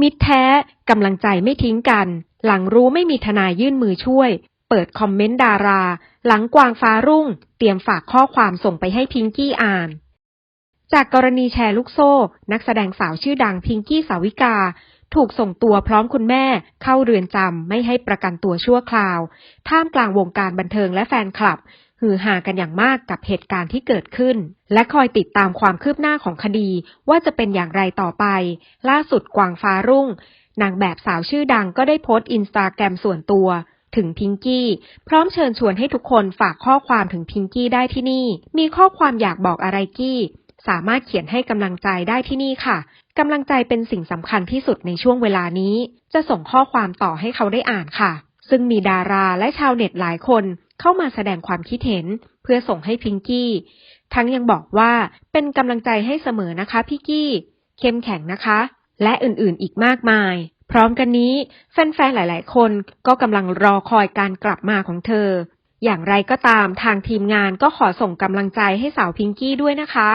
มิตรแท้กำลังใจไม่ทิ้งกัน หลังรู้ไม่มีทนายยื่นมือช่วย เปิดคอมเมนต์ดารา หลังกวางฟ้ารุ่ง เตรียมฝากข้อความส่งไปให้พิงกี้อ่าน จากกรณีแชร์ลูกโซ่ นักแสดงสาวชื่อดังพิงกี้สาวิกา ถูกส่งตัวพร้อมคุณแม่เข้าเรือนจำไม่ให้ประกันตัวชั่วคราว ท่ามกลางวงการบันเทิงและแฟนคลับฮือฮากันอย่างมากกับเหตุการณ์ที่เกิดขึ้น และคอยติดตามความคืบหน้าของคดีว่าจะเป็นอย่างไรต่อไป ล่าสุดกวางฟ้ารุ่ง นางแบบสาวชื่อดังก็ได้โพสต์อินสตาแกรมส่วนตัวถึงพิงกี้ พร้อมเชิญชวนให้ทุกคนฝากข้อความถึงพิงกี้ได้ที่นี่ มีข้อความอยากบอกอะไรกี้ สามารถเขียนให้กำลังใจได้ที่นี่ค่ะกำลังใจเป็นสิ่งสำคัญที่สุดในช่วงเวลานี้ จะส่งข้อความต่อให้เขาได้อ่านค่ะ ซึ่งมีดาราและชาวเน็ตหลายคนเข้ามาแสดงความคิดเห็น เพื่อส่งให้พิงกี้ ทั้งยังบอกว่าเป็นกำลังใจให้เสมอนะคะพี่กี้ เข้มแข็งนะคะ และอื่นๆอีกมากมาย พร้อมกันนี้ แฟนๆหลายๆ คนก็กำลังรอคอยการกลับมาของเธอ อย่างไรก็ตามทางทีมงานก็ขอส่งกำลังใจให้สาวพิงกี้ด้วยนะคะ